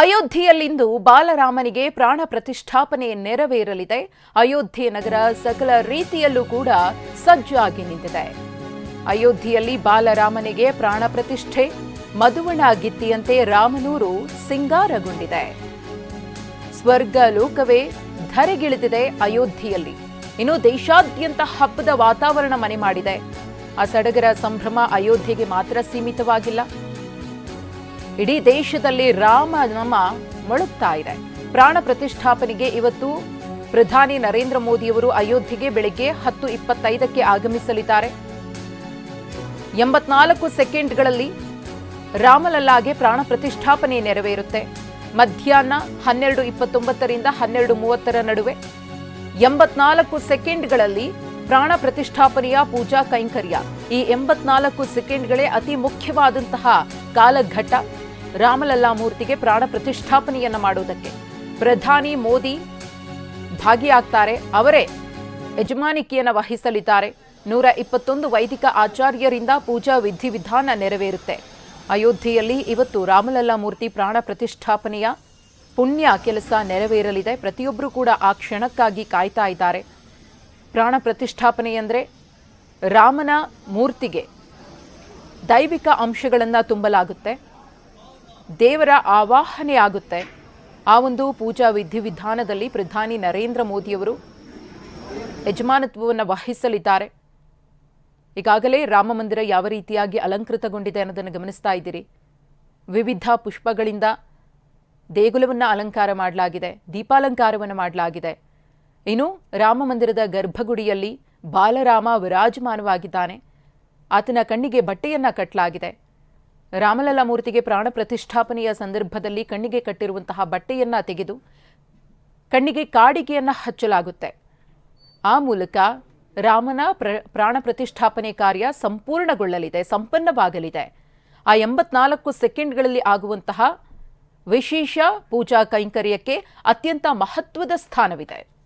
ಅಯೋಧ್ಯೆಯಲ್ಲಿಂದು ಬಾಲರಾಮನಿಗೆ ಪ್ರಾಣ ಪ್ರತಿಷ್ಠಾಪನೆ ನೆರವೇರಲಿದೆ. ಅಯೋಧ್ಯೆ ನಗರ ಸಕಲ ರೀತಿಯಲ್ಲೂ ಕೂಡ ಸಜ್ಜಾಗಿ ನಿಂತಿದೆ. ಅಯೋಧ್ಯೆಯಲ್ಲಿ ಬಾಲರಾಮನಿಗೆ ಪ್ರಾಣ ಪ್ರತಿಷ್ಠೆ, ಮಧುವಣ ಗಿತ್ತಿಯಂತೆ ರಾಮನೂರು ಸಿಂಗಾರಗೊಂಡಿದೆ. ಸ್ವರ್ಗ ಲೋಕವೇ ಧರೆಗಿಳಿದಿದೆ ಅಯೋಧ್ಯೆಯಲ್ಲಿ. ಇನ್ನು ದೇಶಾದ್ಯಂತ ಹಬ್ಬದ ವಾತಾವರಣ ಮನೆ ಮಾಡಿದೆ. ಆ ಸಡಗರ ಸಂಭ್ರಮ ಅಯೋಧ್ಯೆಗೆ ಮಾತ್ರ ಸೀಮಿತವಾಗಿಲ್ಲ. ಇಡೀ ದೇಶದಲ್ಲಿ ರಾಮನಾಮ ಮೊಳಗ್ತಾ ಇದೆ. ಪ್ರಾಣ ಪ್ರತಿಷ್ಠಾಪನೆಗೆ ಇವತ್ತು ಪ್ರಧಾನಿ ನರೇಂದ್ರ ಮೋದಿಯವರು ಅಯೋಧ್ಯೆಗೆ ಬೆಳಗ್ಗೆ ಹತ್ತು ಇಪ್ಪತ್ತೈದಕ್ಕೆ ಆಗಮಿಸಲಿದ್ದಾರೆ. ಎಂಬತ್ನಾಲ್ಕು ಸೆಕೆಂಡ್ಗಳಲ್ಲಿ ರಾಮಲಲ್ಲಾಗೆ ಪ್ರಾಣ ಪ್ರತಿಷ್ಠಾಪನೆ ನೆರವೇರುತ್ತೆ. ಮಧ್ಯಾಹ್ನ ಹನ್ನೆರಡು ಇಪ್ಪತ್ತೊಂಬತ್ತರಿಂದ ಹನ್ನೆರಡು ಮೂವತ್ತರ ನಡುವೆ ಎಂಬತ್ನಾಲ್ಕು ಸೆಕೆಂಡ್ಗಳಲ್ಲಿ ಪ್ರಾಣ ಪ್ರತಿಷ್ಠಾಪನೆಯ ಪೂಜಾ ಕೈಂಕರ್ಯ. ಈ ಎಂಬತ್ನಾಲ್ಕು ಸೆಕೆಂಡ್ಗಳೇ ಅತಿ ಮುಖ್ಯವಾದಂತಹ ಕಾಲಘಟ್ಟ. ರಾಮಲಲ್ಲಾ ಮೂರ್ತಿಗೆ ಪ್ರಾಣ ಪ್ರತಿಷ್ಠಾಪನೆಯನ್ನು ಮಾಡುವುದಕ್ಕೆ. ಪ್ರಧಾನಿ ಮೋದಿ ಭಾಗಿಯಾಗ್ತಾರೆ, ಅವರೇ ಯಜಮಾನಿಕೆಯನ್ನು ವಹಿಸಲಿದ್ದಾರೆ. ನೂರ ಇಪ್ಪತ್ತೊಂದು ವೈದಿಕ ಆಚಾರ್ಯರಿಂದ ಪೂಜಾ ವಿಧಿವಿಧಾನ ನೆರವೇರುತ್ತೆ. ಅಯೋಧ್ಯೆಯಲ್ಲಿ ಇವತ್ತು ರಾಮಲಲ್ಲಾ ಮೂರ್ತಿ ಪ್ರಾಣ ಪ್ರತಿಷ್ಠಾಪನೆಯ ಪುಣ್ಯ ಕೆಲಸ ನೆರವೇರಲಿದೆ. ಪ್ರತಿಯೊಬ್ಬರೂ ಕೂಡ ಆ ಕ್ಷಣಕ್ಕಾಗಿ ಕಾಯ್ತಾ ಇದ್ದಾರೆ. ಪ್ರಾಣ ಪ್ರತಿಷ್ಠಾಪನೆ ಅಂದರೆ ರಾಮನ ಮೂರ್ತಿಗೆ ದೈವಿಕ ಅಂಶಗಳನ್ನು ತುಂಬಲಾಗುತ್ತೆ. ದೇವರ ಆವಾಹನೆ ಆಗುತ್ತೆ ಆ ಒಂದು ಪೂಜಾ ವಿಧಿವಿಧಾನದಲ್ಲಿ ಪ್ರಧಾನಿ ನರೇಂದ್ರ ಮೋದಿಯವರು ಯಜಮಾನತ್ವವನ್ನು ವಹಿಸಲಿದ್ದಾರೆ. ಈಗಾಗಲೇ ರಾಮ ಮಂದಿರ ಯಾವ ರೀತಿಯಾಗಿ ಅಲಂಕೃತಗೊಂಡಿದೆ ಅನ್ನೋದನ್ನು ಗಮನಿಸ್ತಾ ಇದ್ದೀರಿ. ವಿವಿಧ ಪುಷ್ಪಗಳಿಂದ ದೇಗುಲವನ್ನು ಅಲಂಕಾರ ಮಾಡಲಾಗಿದೆ, ದೀಪಾಲಂಕಾರವನ್ನು ಮಾಡಲಾಗಿದೆ. ಇನ್ನು ರಾಮ ಮಂದಿರದ ಗರ್ಭಗುಡಿಯಲ್ಲಿ ಬಾಲರಾಮ ವಿರಾಜಮಾನವಾಗಿದ್ದಾನೆ. ಆತನ ಕಣ್ಣಿಗೆ ಬಟ್ಟೆಯನ್ನು ಕಟ್ಟಲಾಗಿದೆ ರಾಮಲಲ್ಲಾ ಮೂರ್ತಿಗೆ ಪ್ರಾಣ ಪ್ರತಿಷ್ಠಾಪನೆಯ ಸಂದರ್ಭದಲ್ಲಿ ಕಣ್ಣಿಗೆ ಕಟ್ಟಿರುವಂತಹ ಬಟ್ಟೆಯನ್ನ ತೆಗೆದು ಕಣ್ಣಿಗೆ ಕಾಡಿಗೆಯನ್ನ ಹಚ್ಚಲಾಗುತ್ತೆ. ಆ ಮೂಲಕ ರಾಮನ ಪ್ರ, ಪ್ರಾಣ ಪ್ರತಿಷ್ಠಾಪನೆ ಕಾರ್ಯ ಸಂಪೂರ್ಣಗೊಳ್ಳಲಿದೆ, ಸಂಪನ್ನವಾಗಲಿದೆ. ಆ ಎಂಬತ್ನಾಲ್ಕು ಸೆಕೆಂಡ್ಗಳಲ್ಲಿ ಆಗುವಂತಹ ವಿಶೇಷ ಪೂಜಾ ಕೈಂಕರ್ಯಕ್ಕೆ ಅತ್ಯಂತ ಮಹತ್ವದ ಸ್ಥಾನವಿದೆ.